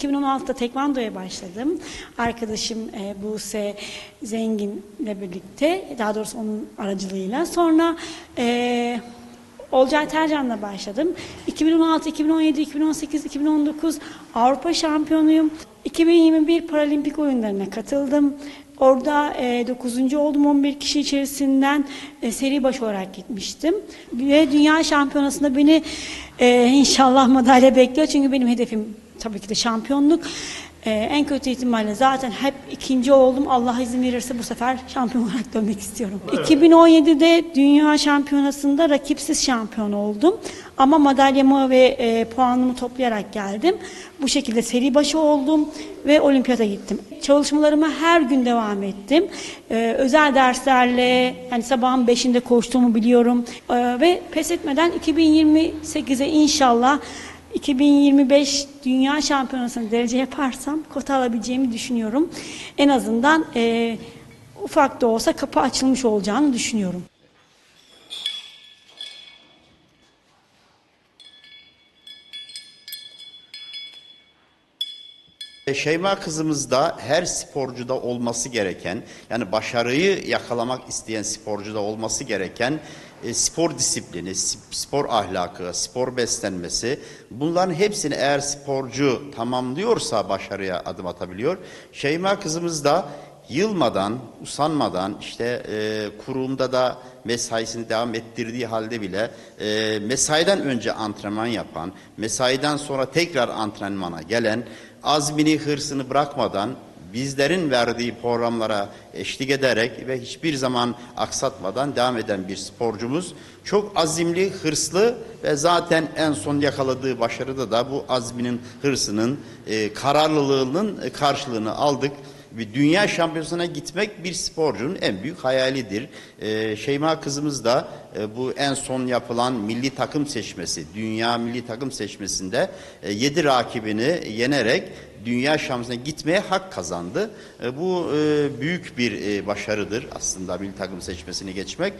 2016'da tekvandoya başladım. Arkadaşım e, Buse Zengin'le birlikte, daha doğrusu onun aracılığıyla. Sonra e, Olcay Tercan'la başladım. 2016, 2017, 2018, 2019 Avrupa şampiyonuyum. 2021 Paralimpik oyunlarına katıldım. Orada e, 9. oldum 11 kişi içerisinden e, seri baş olarak gitmiştim. Ve dünya şampiyonasında beni e, inşallah madalya bekliyor. Çünkü benim hedefim tabii ki de şampiyonluk. E, en kötü ihtimalle zaten hep ikinci oldum. Allah izin verirse bu sefer şampiyon olarak dönmek istiyorum. 2017'de dünya şampiyonasında rakipsiz şampiyon oldum. Ama madalyamı ve e, puanımı toplayarak geldim. Bu şekilde seri başı oldum ve olimpiyata gittim. Çalışmalarıma her gün devam ettim. E, özel derslerle, yani sabahın 5'inde koştuğumu biliyorum. E, ve pes etmeden 2028'e inşallah 2025 Dünya Şampiyonası'nda derece yaparsam kota alabileceğimi düşünüyorum. En azından e, ufak da olsa kapı açılmış olacağını düşünüyorum. E, Şeyma kızımızda her sporcuda olması gereken yani başarıyı yakalamak isteyen sporcuda olması gereken e, spor disiplini, sp- spor ahlakı, spor beslenmesi bunların hepsini eğer sporcu tamamlıyorsa başarıya adım atabiliyor. Şeyma kızımız da yılmadan, usanmadan işte e, kurumda da mesaisini devam ettirdiği halde bile e, mesaiden önce antrenman yapan, mesaiden sonra tekrar antrenmana gelen, azmini, hırsını bırakmadan bizlerin verdiği programlara eşlik ederek ve hiçbir zaman aksatmadan devam eden bir sporcumuz. Çok azimli, hırslı ve zaten en son yakaladığı başarıda da bu azminin, hırsının, e, kararlılığının e, karşılığını aldık. Bir dünya şampiyonasına gitmek bir sporcunun en büyük hayalidir. Ee, Şeyma kızımız da e, bu en son yapılan milli takım seçmesi, dünya milli takım seçmesinde 7 rakibini yenerek dünya şampiyonasına gitmeye hak kazandı. E, bu e, büyük bir e, başarıdır aslında milli takım seçmesini geçmek.